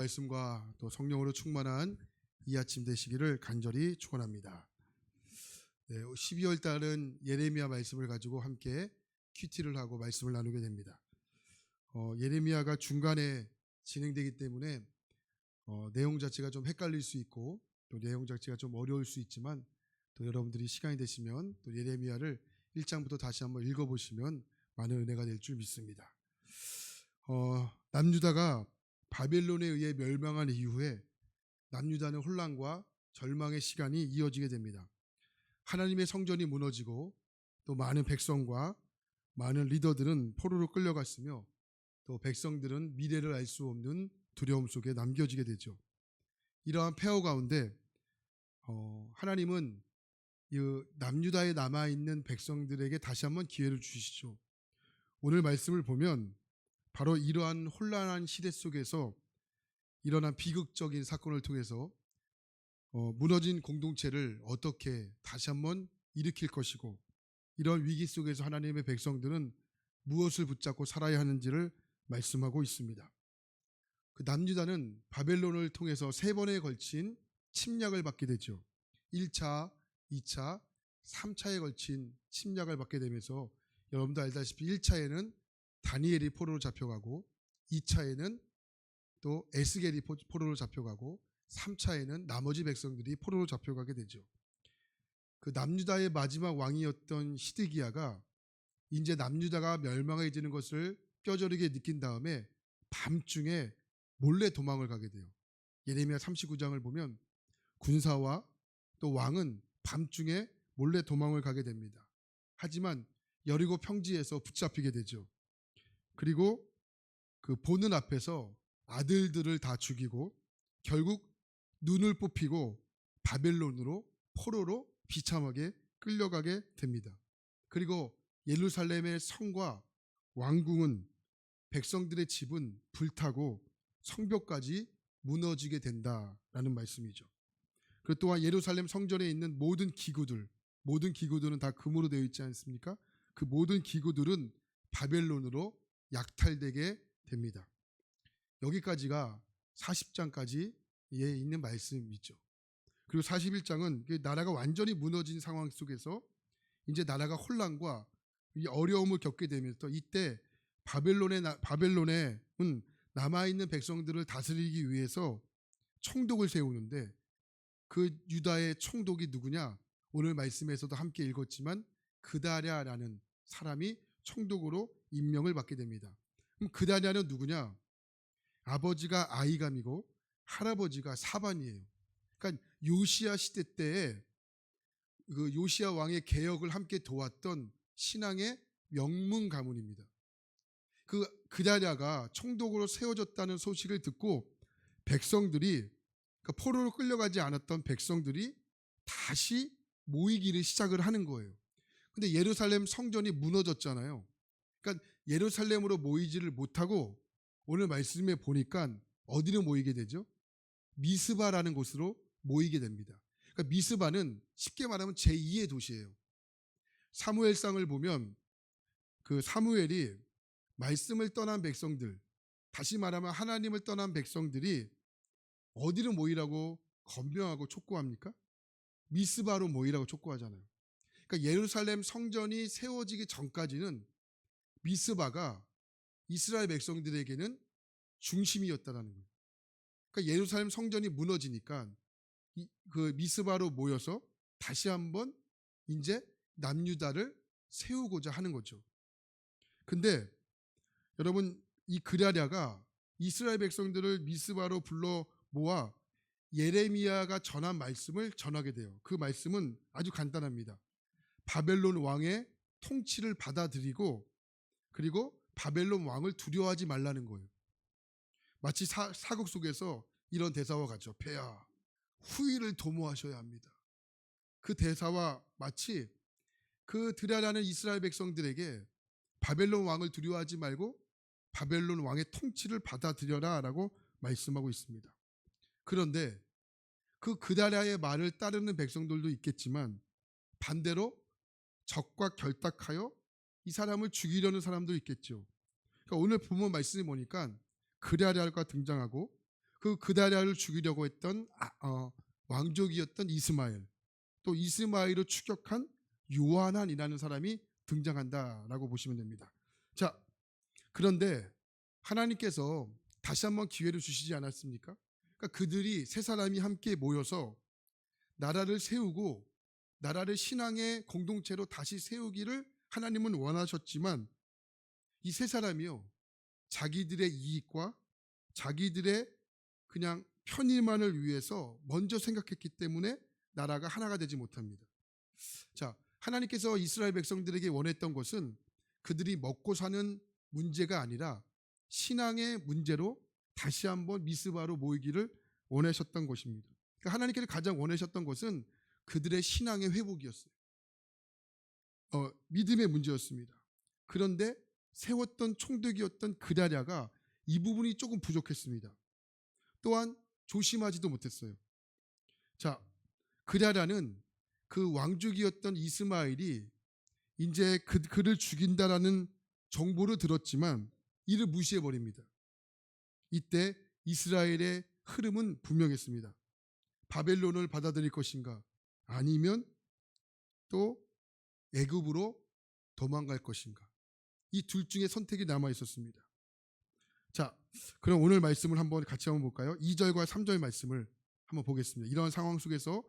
말씀과 또 성령으로 충만한 이 아침 되시기를 간절히 축원합니다. 네, 12월 달은 예레미야 말씀을 가지고 함께 큐티를 하고 말씀을 나누게 됩니다. 어, 예레미야가 중간에 진행되기 때문에 어, 내용 자체가 좀 헷갈릴 수 있고 또 내용 자체가 좀 어려울 수 있지만 또 여러분들이 시간이 되시면 또 예레미야를 1장부터 다시 한번 읽어보시면 많은 은혜가 될 줄 믿습니다. 어, 남유다가 바벨론에 의해 멸망한 이후에 남유다는 혼란과 절망의 시간이 이어지게 됩니다. 하나님의 성전이 무너지고 또 많은 백성과 많은 리더들은 포로로 끌려갔으며 또 백성들은 미래를 알 수 없는 두려움 속에 남겨지게 되죠. 이러한 폐허 가운데 어, 하나님은 이 남유다에 남아 있는 백성들에게 다시 한번 기회를 주시죠. 오늘 말씀을 보면 바로 이러한 혼란한 시대 속에서 일어난 비극적인 사건을 통해서 어, 무너진 공동체를 어떻게 다시 한번 일으킬 것이고 이런 위기 속에서 하나님의 백성들은 무엇을 붙잡고 살아야 하는지를 말씀하고 있습니다. 그 남유다는 바벨론을 통해서 세 번에 걸친 침략을 받게 되죠. 1차, 2차, 3차에 걸친 침략을 받게 되면서 여러분도 알다시피 1차에는 다니엘이 포로로 잡혀가고 2차에는 또 에스겔이 포로로 잡혀가고 3차에는 나머지 백성들이 포로로 잡혀가게 되죠. 그 남유다의 마지막 왕이었던 시드기야가 이제 남유다가 멸망해지는 것을 뼈저리게 느낀 다음에 밤중에 몰래 도망을 가게 돼요. 예레미야 39장을 보면 군사와 또 왕은 밤중에 몰래 도망을 가게 됩니다. 하지만 여리고 평지에서 붙잡히게 되죠. 그리고 그 보는 앞에서 아들들을 다 죽이고 결국 눈을 뽑히고 바벨론으로 포로로 비참하게 끌려가게 됩니다. 그리고 예루살렘의 성과 왕궁은 백성들의 집은 불타고 성벽까지 무너지게 된다라는 말씀이죠. 그 또한 예루살렘 성전에 있는 모든 기구들, 모든 기구들은 다 금으로 되어 있지 않습니까? 그 모든 기구들은 바벨론으로 약탈되게 됩니다. 여기까지가 40장까지 예 있는 말씀이죠. 그리고 41장은 나라가 완전히 무너진 상황 속에서 이제 나라가 혼란과 어려움을 겪게 되면서 이때 바벨론의 바벨론에는 남아 있는 백성들을 다스리기 위해서 총독을 세우는데 그 유다의 총독이 누구냐? 오늘 말씀에서도 함께 읽었지만 그다랴라는 사람이 총독으로 임명을 받게 됩니다. 그럼 그다랴는 누구냐? 아버지가 아이감이고 할아버지가 사반이에요. 그러니까 요시아 시대 때에 그 요시아 왕의 개혁을 함께 도왔던 신앙의 명문 가문입니다. 그 그다랴가 총독으로 세워졌다는 소식을 듣고 백성들이 그 포로로 끌려가지 않았던 백성들이 다시 모이기를 시작을 하는 거예요. 근데 예루살렘 성전이 무너졌잖아요. 그러니까 예루살렘으로 모이지를 못하고 오늘 말씀에 보니까 어디로 모이게 되죠? 미스바라는 곳으로 모이게 됩니다. 그러니까 미스바는 쉽게 말하면 제2의 도시예요. 사무엘상을 보면 그 사무엘이 말씀을 떠난 백성들, 다시 말하면 하나님을 떠난 백성들이 어디로 모이라고 건명하고 촉구합니까? 미스바로 모이라고 촉구하잖아요. 그러니까 예루살렘 성전이 세워지기 전까지는 미스바가 이스라엘 백성들에게는 중심이었다라는 거예요. 그러니까 예루살렘 성전이 무너지니까 그 미스바로 모여서 다시 한번 이제 남유다를 세우고자 하는 거죠. 근데 여러분 이 그라랴가 이스라엘 백성들을 미스바로 불러 모아 예레미야가 전한 말씀을 전하게 돼요. 그 말씀은 아주 간단합니다. 바벨론 왕의 통치를 받아들이고 그리고 바벨론 왕을 두려워하지 말라는 거예요. 마치 사, 사국 속에서 이런 대사와 같죠. 폐하, 후위를 도모하셔야 합니다. 그 대사와 마치 그 드라라는 이스라엘 백성들에게 바벨론 왕을 두려워하지 말고 바벨론 왕의 통치를 받아들여라 라고 말씀하고 있습니다. 그런데 그 그다랴의 말을 따르는 백성들도 있겠지만 반대로 적과 결탁하여 이 사람을 죽이려는 사람도 있겠죠. 그러니까 오늘 부모 말씀이 보니까 그다랴가 등장하고 그 그다리아를 죽이려고 했던 아- 어, 왕족이었던 이스마엘 또 이스마엘을 추격한 요한한이라는 사람이 등장한다라고 보시면 됩니다. 자 그런데 하나님께서 다시 한번 기회를 주시지 않았습니까? 그러니까 그들이 세 사람이 함께 모여서 나라를 세우고 나라를 신앙의 공동체로 다시 세우기를 하나님은 원하셨지만 이 세 사람이요 자기들의 이익과 자기들의 그냥 편의만을 위해서 먼저 생각했기 때문에 나라가 하나가 되지 못합니다. 자, 하나님께서 이스라엘 백성들에게 원했던 것은 그들이 먹고 사는 문제가 아니라 신앙의 문제로 다시 한번 미스바로 모이기를 원하셨던 것입니다. 그러니까 하나님께서 가장 원하셨던 것은 그들의 신앙의 회복이었어요. 어, 믿음의 문제였습니다. 그런데 세웠던 총독이었던 그다랴가 이 부분이 조금 부족했습니다. 또한 조심하지도 못했어요. 자, 그다랴는 그 왕족이었던 이스마엘이 이제 그, 그를 죽인다라는 정보를 들었지만 이를 무시해 버립니다. 이때 이스라엘의 흐름은 분명했습니다. 바벨론을 받아들일 것인가 아니면 또 애굽으로 도망갈 것인가 이 둘 중에 선택이 남아 있었습니다. 자, 그럼 오늘 말씀을 한번 같이 한번 볼까요? 2절과 3절 말씀을 한번 보겠습니다. 이런 상황 속에서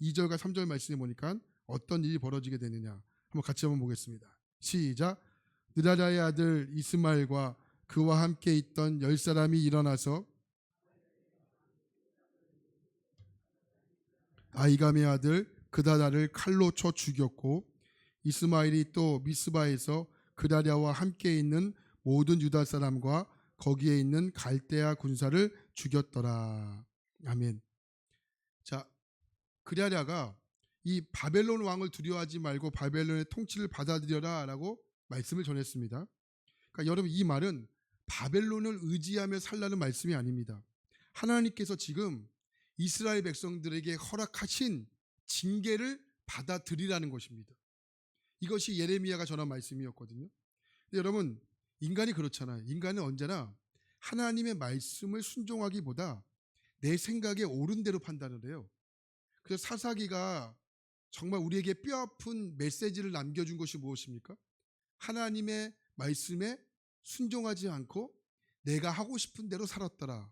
2절과 3절 말씀에 보니까 어떤 일이 벌어지게 되느냐 한번 같이 한번 보겠습니다. 시작. 느다라의 아들 이스마엘과 그와 함께 있던 열 사람이 일어나서 아이감의 아들 그다다를 칼로 쳐 죽였고 이스마엘이 또 미스바에서 그다랴와 함께 있는 모든 유다 사람과 거기에 있는 갈대아 군사를 죽였더라. 아멘. 자, 그다랴가 이 바벨론 왕을 두려워하지 말고 바벨론의 통치를 받아들여라라고 말씀을 전했습니다. 그러니까 여러분 이 말은 바벨론을 의지하며 살라는 말씀이 아닙니다. 하나님께서 지금 이스라엘 백성들에게 허락하신 징계를 받아들이라는 것입니다. 이것이 예레미야가 전한 말씀이었거든요. 여러분 인간이 그렇잖아요. 인간은 언제나 하나님의 말씀을 순종하기보다 내 생각에 옳은 대로 판단을 해요. 그래서 사사기가 정말 우리에게 뼈아픈 메시지를 남겨준 것이 무엇입니까? 하나님의 말씀에 순종하지 않고 내가 하고 싶은 대로 살았더라.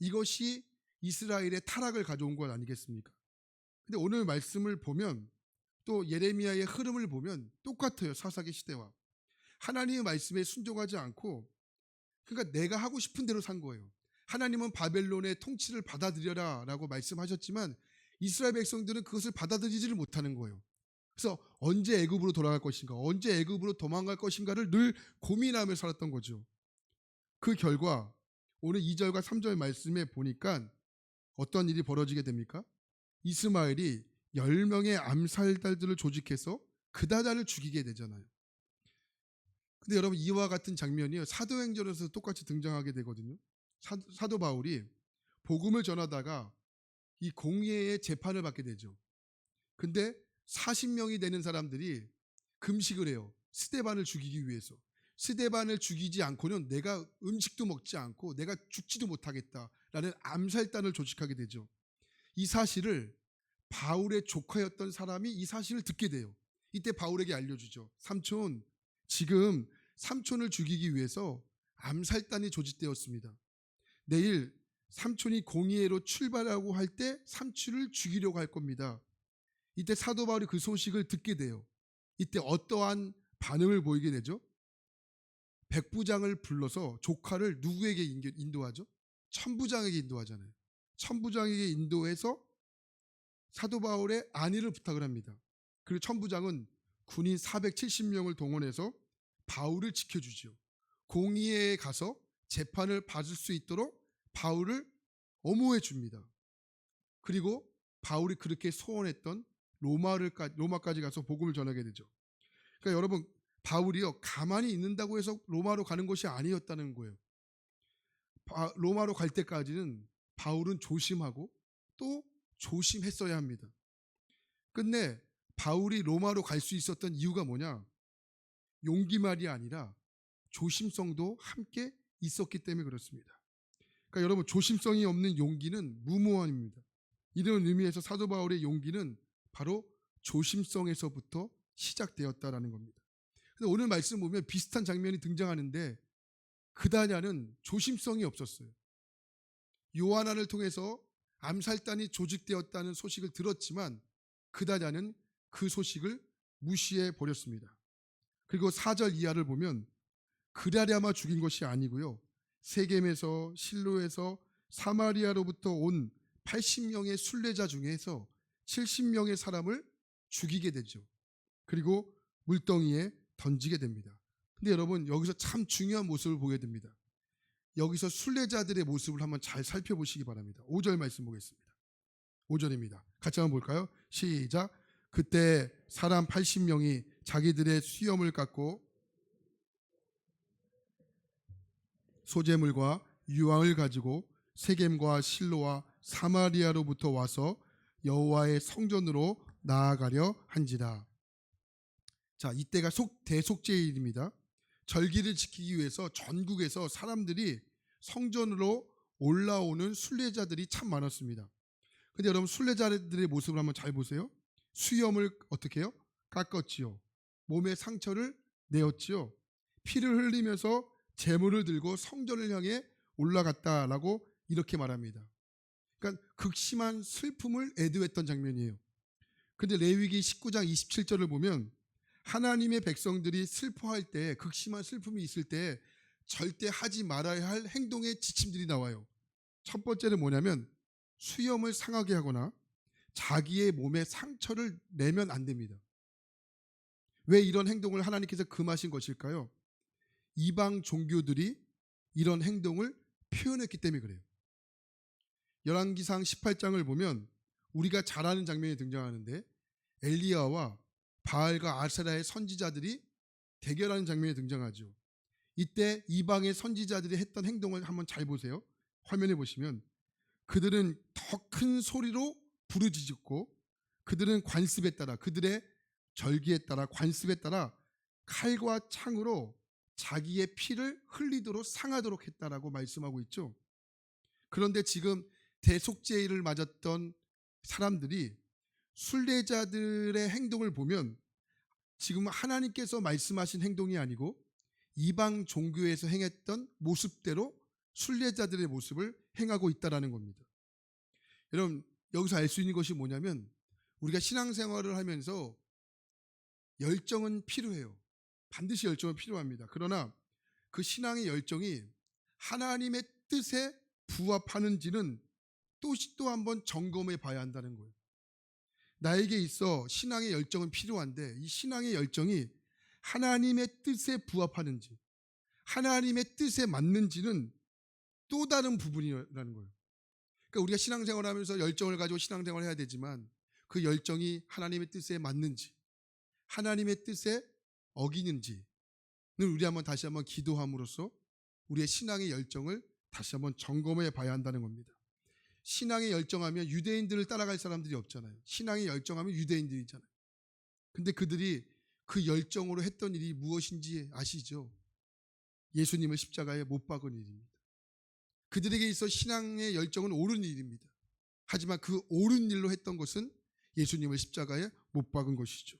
이것이 이스라엘의 타락을 가져온 것 아니겠습니까? 근데 오늘 말씀을 보면 또 예레미야의 흐름을 보면 똑같아요. 사사기 시대와. 하나님의 말씀에 순종하지 않고 그러니까 내가 하고 싶은 대로 산 거예요. 하나님은 바벨론의 통치를 받아들여라 라고 말씀하셨지만 이스라엘 백성들은 그것을 받아들이지를 못하는 거예요. 그래서 언제 애굽으로 돌아갈 것인가, 언제 애굽으로 도망갈 것인가를 늘 고민하며 살았던 거죠. 그 결과 오늘 2절과 3절 말씀에 보니까 어떤 일이 벌어지게 됩니까? 이스마엘이 10명의 암살달들을 조직해서 그다다를 죽이게 되잖아요. 근데 여러분 이와 같은 장면이 사도행전에서 똑같이 등장하게 되거든요. 사, 사도 바울이 복음을 전하다가 이 공예의 재판을 받게 되죠. 근데 40명이 되는 사람들이 금식을 해요. 스테반을 죽이기 위해서. 스테반을 죽이지 않고는 내가 음식도 먹지 않고 내가 죽지도 못하겠다라는 암살단을 조직하게 되죠. 이 사실을 바울의 조카였던 사람이 이 사실을 듣게 돼요. 이때 바울에게 알려주죠. 삼촌, 지금 삼촌을 죽이기 위해서 암살단이 조직되었습니다. 내일 삼촌이 공의회로 출발하고 할 때 삼촌을 죽이려고 할 겁니다. 이때 사도 바울이 그 소식을 듣게 돼요. 이때 어떠한 반응을 보이게 되죠? 백부장을 불러서 조카를 누구에게 인도하죠? 천부장에게 인도하잖아요. 천부장에게 인도해서 사도 바울의 안위를 부탁을 합니다. 그리고 천부장은 군인 470명을 동원해서 바울을 지켜주죠. 공의회에 가서 재판을 받을 수 있도록 바울을 엄호해 줍니다. 그리고 바울이 그렇게 소원했던 로마를 로마까지 가서 복음을 전하게 되죠. 그러니까 여러분 바울이요 가만히 있는다고 해서 로마로 가는 것이 아니었다는 거예요. 바, 로마로 갈 때까지는 바울은 조심하고 또 조심했어야 합니다. 끝내 바울이 로마로 갈 수 있었던 이유가 뭐냐? 용기말이 아니라 조심성도 함께 있었기 때문에 그렇습니다. 그러니까 여러분 조심성이 없는 용기는 무모함입니다. 이런 의미에서 사도 바울의 용기는 바로 조심성에서부터 시작되었다라는 겁니다. 근데 오늘 말씀 보면 비슷한 장면이 등장하는데 그다냐는 조심성이 없었어요. 요하나를 통해서 암살단이 조직되었다는 소식을 들었지만 그다냐는 그 소식을 무시해 버렸습니다. 그리고 4절 이하를 보면 그라랴마 죽인 것이 아니고요. 세겜에서 실로에서 사마리아로부터 온 80명의 순례자 중에서 70명의 사람을 죽이게 되죠. 그리고 물덩이에 던지게 됩니다. 근데 여러분 여기서 참 중요한 모습을 보게 됩니다. 여기서 순례자들의 모습을 한번 잘 살펴보시기 바랍니다. 5절 말씀 보겠습니다. 5절입니다. 같이 한번 볼까요? 시작. 그때 사람 80명이 자기들의 수염을 깎고 소재물과 유황을 가지고 세겜과 실로와 사마리아로부터 와서 여호와의 성전으로 나아가려 한지라. 자, 이때가 속 대속제일입니다. 절기를 지키기 위해서 전국에서 사람들이 성전으로 올라오는 순례자들이 참 많았습니다. 근데 여러분 순례자들의 모습을 한번 잘 보세요. 수염을 어떻게 해요? 깎았지요. 몸에 상처를 내었지요. 피를 흘리면서 재물을 들고 성전을 향해 올라갔다라고 이렇게 말합니다. 그러니까 극심한 슬픔을 애도했던 장면이에요. 근데 레위기 19장 27절을 보면 하나님의 백성들이 슬퍼할 때 극심한 슬픔이 있을 때 절대 하지 말아야 할 행동의 지침들이 나와요. 첫 번째는 뭐냐면 수염을 상하게 하거나 자기의 몸에 상처를 내면 안 됩니다. 왜 이런 행동을 하나님께서 금하신 것일까요? 이방 종교들이 이런 행동을 표현했기 때문에 그래요. 열왕기상 18장을 보면 우리가 잘 아는 장면이 등장하는데 엘리야와 바알과 아세라의 선지자들이 대결하는 장면이 등장하죠. 이때 이방의 선지자들이 했던 행동을 한번 잘 보세요. 화면에 보시면 그들은 더 큰 소리로 부르짖었고 그들은 관습에 따라 그들의 절기에 따라 관습에 따라 칼과 창으로 자기의 피를 흘리도록 상하도록 했다라고 말씀하고 있죠. 그런데 지금 대속제일을 맞았던 사람들이 순례자들의 행동을 보면 지금 하나님께서 말씀하신 행동이 아니고 이방 종교에서 행했던 모습대로 순례자들의 모습을 행하고 있다라는 겁니다. 여러분 여기서 알 수 있는 것이 뭐냐면 우리가 신앙생활을 하면서 열정은 필요해요. 반드시 열정은 필요합니다. 그러나 그 신앙의 열정이 하나님의 뜻에 부합하는지는 또 또 한번 점검해 봐야 한다는 거예요. 나에게 있어 신앙의 열정은 필요한데 이 신앙의 열정이 하나님의 뜻에 부합하는지 하나님의 뜻에 맞는지는 또 다른 부분이라는 거예요. 그러니까 우리가 신앙생활 하면서 열정을 가지고 신앙생활을 해야 되지만 그 열정이 하나님의 뜻에 맞는지 하나님의 뜻에 어기는지는 우리 한번 다시 한번 기도함으로써 우리의 신앙의 열정을 다시 한번 점검해 봐야 한다는 겁니다. 신앙의 열정하면 유대인들을 따라갈 사람들이 없잖아요. 신앙의 열정하면 유대인들이잖아요. 근데 그들이 그 열정으로 했던 일이 무엇인지 아시죠? 예수님을 십자가에 못 박은 일입니다. 그들에게 있어 신앙의 열정은 옳은 일입니다. 하지만 그 옳은 일로 했던 것은 예수님을 십자가에 못 박은 것이죠.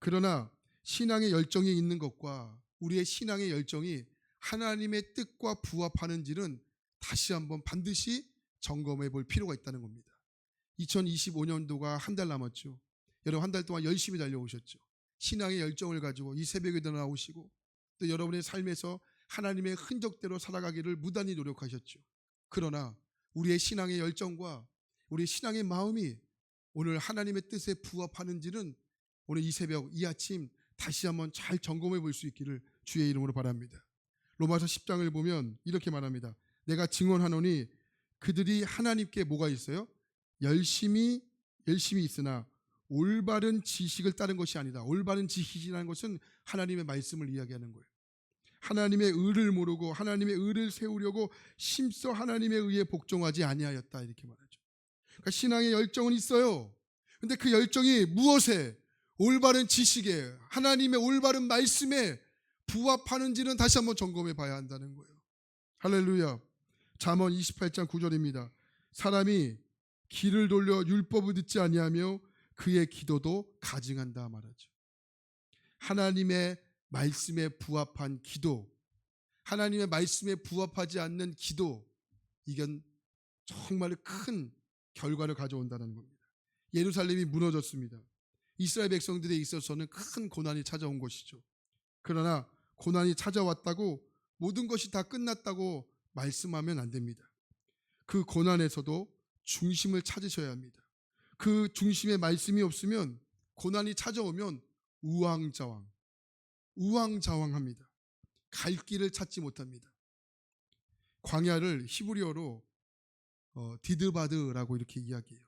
그러나 신앙의 열정이 있는 것과 우리의 신앙의 열정이 하나님의 뜻과 부합하는지는 다시 한번 반드시 점검해 볼 필요가 있다는 겁니다. 2025년도가 한 달 남았죠. 여러분 한 달 동안 열심히 달려오셨죠. 신앙의 열정을 가지고 이 새벽에도 나오시고 또 여러분의 삶에서 하나님의 흔적대로 살아가기를 무단히 노력하셨죠. 그러나 우리의 신앙의 열정과 우리의 신앙의 마음이 오늘 하나님의 뜻에 부합하는지는 오늘 이 새벽 이 아침 다시 한번 잘 점검해 볼 수 있기를 주의 이름으로 바랍니다. 로마서 10장을 보면 이렇게 말합니다. 내가 증언하노니 그들이 하나님께 뭐가 있어요? 열심히 열심히 있으나 올바른 지식을 따른 것이 아니다. 올바른 지식이라는 것은 하나님의 말씀을 이야기하는 거예요. 하나님의 의를 모르고 하나님의 의를 세우려고 심써 하나님의 의에 복종하지 아니하였다 이렇게 말하죠. 그러니까 신앙의 열정은 있어요. 근데 그 열정이 무엇에 올바른 지식에 하나님의 올바른 말씀에 부합하는지는 다시 한번 점검해 봐야 한다는 거예요. 할렐루야. 잠언 28장 9절입니다. 사람이 길을 돌려 율법을 듣지 아니하며 그의 기도도 가증한다 말하죠. 하나님의 말씀에 부합한 기도, 하나님의 말씀에 부합하지 않는 기도, 이건 정말 큰 결과를 가져온다는 겁니다. 예루살렘이 무너졌습니다. 이스라엘 백성들에 있어서는 큰 고난이 찾아온 것이죠. 그러나 고난이 찾아왔다고 모든 것이 다 끝났다고 말씀하면 안 됩니다. 그 고난에서도 중심을 찾으셔야 합니다. 그 중심에 말씀이 없으면 고난이 찾아오면 우왕좌왕, 우왕좌왕합니다. 갈 길을 찾지 못합니다. 광야를 히브리어로 어, 디드바드라고 이렇게 이야기해요.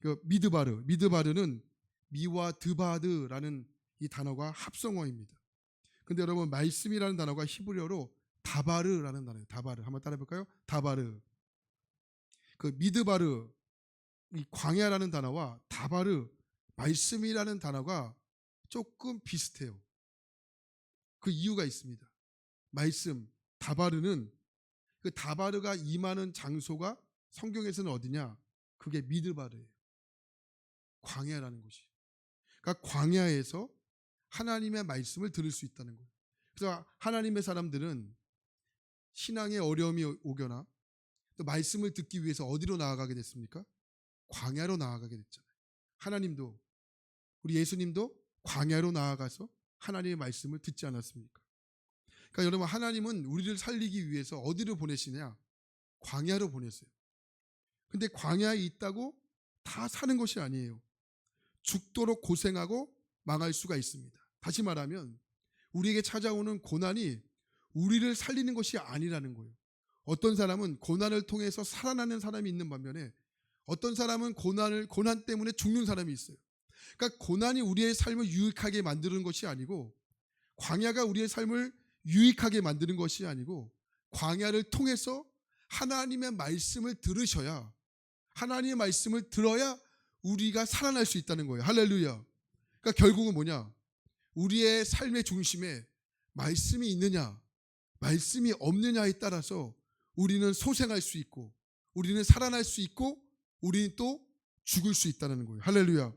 그 미드바르, 미드바르는 미와 드바드라는 이 단어가 합성어입니다. 근데 여러분 말씀이라는 단어가 히브리어로 다바르라는 단어예요. 다바르. 한번 따라해 볼까요? 다바르. 그 미드바르 이 광야라는 단어와 다바르 말씀이라는 단어가 조금 비슷해요. 그 이유가 있습니다. 말씀 다바르는 그 다바르가 임하는 장소가 성경에서는 어디냐? 그게 미드바르예요. 광야라는 곳이. 그러니까 광야에서 하나님의 말씀을 들을 수 있다는 거예요. 그래서 하나님의 사람들은 신앙에 어려움이 오거나 또 말씀을 듣기 위해서 어디로 나아가게 됐습니까? 광야로 나아가게 됐잖아요. 하나님도 우리 예수님도 광야로 나아가서 하나님의 말씀을 듣지 않았습니까? 그러니까 여러분 하나님은 우리를 살리기 위해서 어디로 보내시냐? 광야로 보냈어요. 근데 광야에 있다고 다 사는 것이 아니에요. 죽도록 고생하고 망할 수가 있습니다. 다시 말하면 우리에게 찾아오는 고난이 우리를 살리는 것이 아니라는 거예요. 어떤 사람은 고난을 통해서 살아나는 사람이 있는 반면에 어떤 사람은 고난을 고난 때문에 죽는 사람이 있어요. 그러니까 고난이 우리의 삶을 유익하게 만드는 것이 아니고 광야가 우리의 삶을 유익하게 만드는 것이 아니고 광야를 통해서 하나님의 말씀을 들으셔야 하나님의 말씀을 들어야 우리가 살아날 수 있다는 거예요. 할렐루야. 그러니까 결국은 뭐냐? 우리의 삶의 중심에 말씀이 있느냐, 말씀이 없느냐에 따라서 우리는 소생할 수 있고, 우리는 살아날 수 있고, 우리는 또 죽을 수 있다는 거예요. 할렐루야.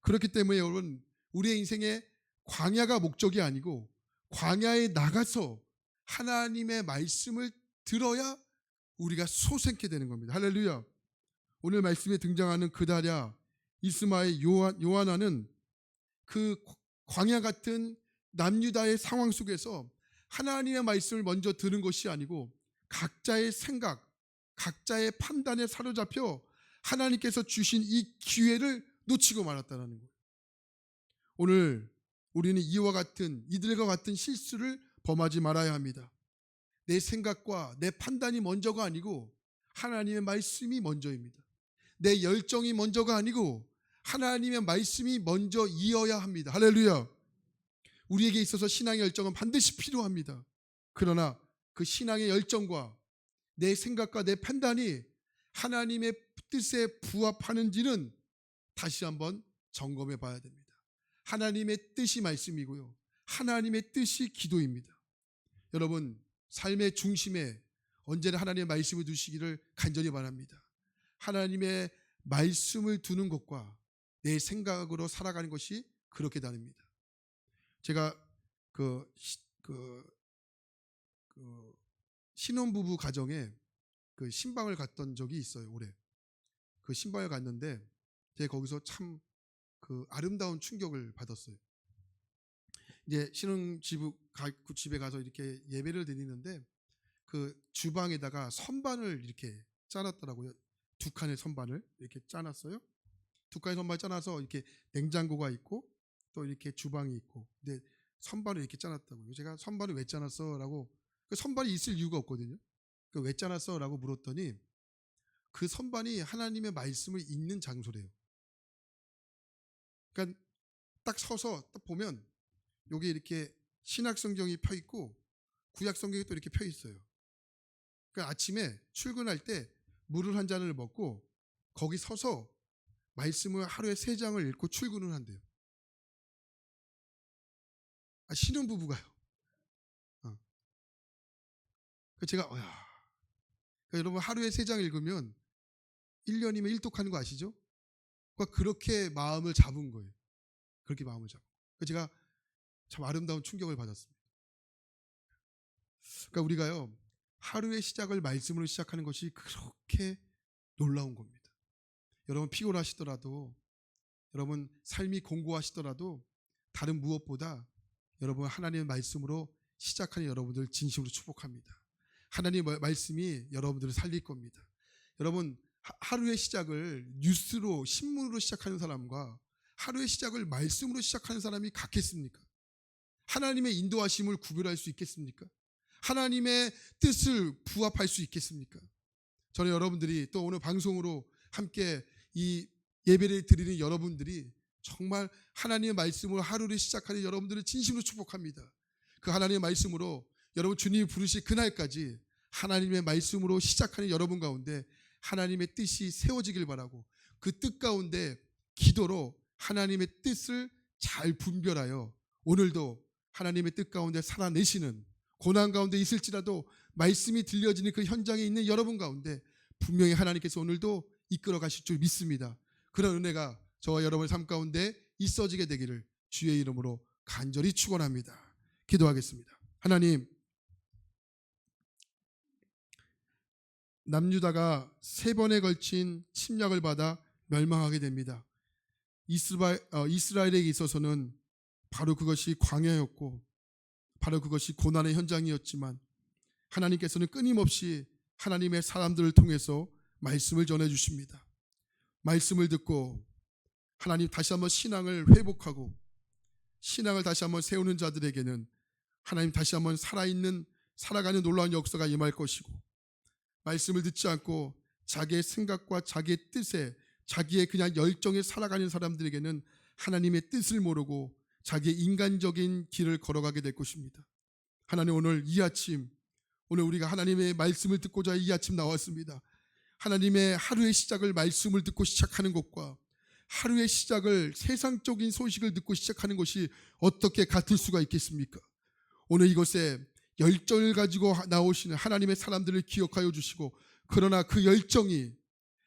그렇기 때문에 여러분, 우리의 인생에 광야가 목적이 아니고, 광야에 나가서 하나님의 말씀을 들어야 우리가 소생케 되는 겁니다. 할렐루야. 오늘 말씀에 등장하는 그다랴, 이스마엘, 요한, 요하나는 그 광야 같은 남유다의 상황 속에서 하나님의 말씀을 먼저 들은 것이 아니고 각자의 생각, 각자의 판단에 사로잡혀 하나님께서 주신 이 기회를 놓치고 말았다는 거예요. 오늘 우리는 이와 같은 이들과 같은 실수를 범하지 말아야 합니다. 내 생각과 내 판단이 먼저가 아니고 하나님의 말씀이 먼저입니다. 내 열정이 먼저가 아니고 하나님의 말씀이 먼저 이어야 합니다. 할렐루야. 우리에게 있어서 신앙의 열정은 반드시 필요합니다. 그러나 그 신앙의 열정과 내 생각과 내 판단이 하나님의 뜻에 부합하는지는 다시 한번 점검해 봐야 됩니다. 하나님의 뜻이 말씀이고요. 하나님의 뜻이 기도입니다. 여러분, 삶의 중심에 언제나 하나님의 말씀을 두시기를 간절히 바랍니다. 하나님의 말씀을 두는 것과 내 생각으로 살아가는 것이 그렇게 다릅니다. 제가 그, 그, 그 신혼부부 가정에 그 신방을 갔던 적이 있어요, 올해. 그 신방을 갔는데 제가 거기서 참 그 아름다운 충격을 받았어요. 이제 신혼 집, 그 집에 가서 이렇게 예배를 드리는데 그 주방에다가 선반을 이렇게 짜놨더라고요. 두 칸의 선반을 이렇게 짜놨어요. 두 칸의 선반을 짜놔서 이렇게 냉장고가 있고 또 이렇게 주방이 있고 근데 선반을 이렇게 짜놨다고요. 제가 선반을 왜 짜놨어? 라고 그 선반이 있을 이유가 없거든요. 그 왜 짜놨어? 라고 물었더니 그 선반이 하나님의 말씀을 읽는 장소래요. 그러니까 딱 서서 딱 보면 여기 이렇게 신약 성경이 펴 있고 구약 성경이 또 이렇게 펴 있어요. 그러니까 아침에 출근할 때 물을 한 잔을 먹고 거기 서서 말씀을 하루에 세 장을 읽고 출근을 한대요. 아, 신혼부부가요. 어. 그 제가 어, 야, 그러니까 여러분 하루에 세 장 읽으면 1년이면 1독 하는 거 아시죠? 그러니까 그렇게 마음을 잡은 거예요. 그렇게 마음을 잡고. 그러니까 제가 참 아름다운 충격을 받았습니다. 그러니까 우리가요 하루의 시작을 말씀으로 시작하는 것이 그렇게 놀라운 겁니다. 여러분 피곤하시더라도 여러분 삶이 공고하시더라도 다른 무엇보다 여러분 하나님의 말씀으로 시작하는 여러분들 진심으로 축복합니다. 하나님의 말씀이 여러분들을 살릴 겁니다. 여러분 하- 하루의 시작을 뉴스로 신문으로 시작하는 사람과 하루의 시작을 말씀으로 시작하는 사람이 같겠습니까? 하나님의 인도하심을 구별할 수 있겠습니까? 하나님의 뜻을 부합할 수 있겠습니까? 저는 여러분들이 또 오늘 방송으로 함께 이 예배를 드리는 여러분들이 정말 하나님의 말씀으로 하루를 시작하는 여러분들을 진심으로 축복합니다. 그 하나님의 말씀으로 여러분 주님이 부르실 그날까지 하나님의 말씀으로 시작하는 여러분 가운데 하나님의 뜻이 세워지길 바라고 그 뜻 가운데 기도로 하나님의 뜻을 잘 분별하여 오늘도 하나님의 뜻 가운데 살아내시는 고난 가운데 있을지라도 말씀이 들려지는 그 현장에 있는 여러분 가운데 분명히 하나님께서 오늘도 이끌어 가실 줄 믿습니다. 그런 은혜가 저와 여러분의 삶 가운데 있어지게 되기를 주의 이름으로 간절히 축원합니다. 기도하겠습니다. 하나님 남유다가 세 번에 걸친 침략을 받아 멸망하게 됩니다. 이스라, 어, 이스라 엘에게 있어서는 바로 그것이 광야였고 바로 그것이 고난의 현장이었지만 하나님께서는 끊임없이 하나님의 사람들을 통해서 말씀을 전해 주십니다. 말씀을 듣고 하나님 다시 한번 신앙을 회복하고 신앙을 다시 한번 세우는 자들에게는 하나님 다시 한번 살아있는 살아가는 놀라운 역사가 임할 것이고 말씀을 듣지 않고 자기의 생각과 자기의 뜻에 자기의 그냥 열정에 살아가는 사람들에게는 하나님의 뜻을 모르고 자기의 인간적인 길을 걸어가게 될 것입니다. 하나님 오늘 이 아침 오늘 우리가 하나님의 말씀을 듣고자 이 아침 나왔습니다. 하나님의 하루의 시작을 말씀을 듣고 시작하는 것과 하루의 시작을 세상적인 소식을 듣고 시작하는 것이 어떻게 같을 수가 있겠습니까? 오늘 이곳에 열정을 가지고 나오시는 하나님의 사람들을 기억하여 주시고 그러나 그 열정이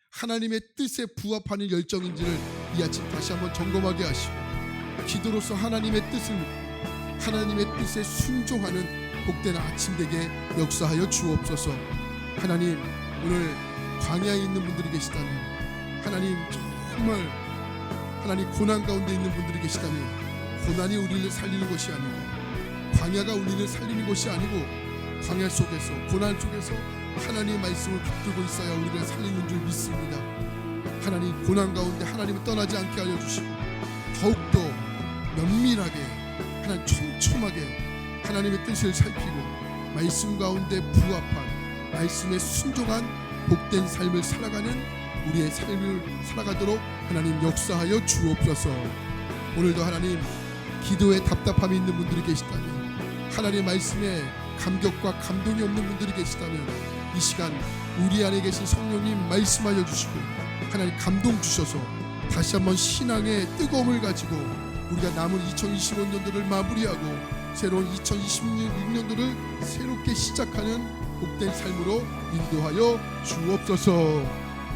하나님의 뜻에 부합하는 열정인지를 이 아침 다시 한번 점검하게 하시고 기도로서 하나님의 뜻을 하나님의 뜻에 순종하는 복된 아침 되게 역사하여 주옵소서 하나님 오늘 광야에 있는 분들이 계시다면 하나님 정말 하나님 고난 가운데 있는 분들이 계시다면 고난이 우리를 살리는 것이 아니고 광야가 우리를 살리는 것이 아니고 광야 속에서 고난 속에서 하나님의 말씀을 붙들고 있어야 우리를 살리는 줄 믿습니다. 하나님 고난 가운데 하나님을 떠나지 않게 하여 주시고 더욱더 면밀하게 하나님 촘촘하게 하나님의 뜻을 살피고 말씀 가운데 부합한 말씀에 순종한 복된 삶을 살아가는 우리의 삶을 살아가도록 하나님 역사하여 주옵소서. 오늘도 하나님 기도에 답답함이 있는 분들이 계시다면 하나님의 말씀에 감격과 감동이 없는 분들이 계시다면 이 시간 우리 안에 계신 성령님 말씀하여 주시고 하나님 감동 주셔서 다시 한번 신앙의 뜨거움을 가지고 우리가 남은 2025년도를 마무리하고 새로운 2026년도를 새롭게 시작하는 복된 삶으로 인도하여 주옵소서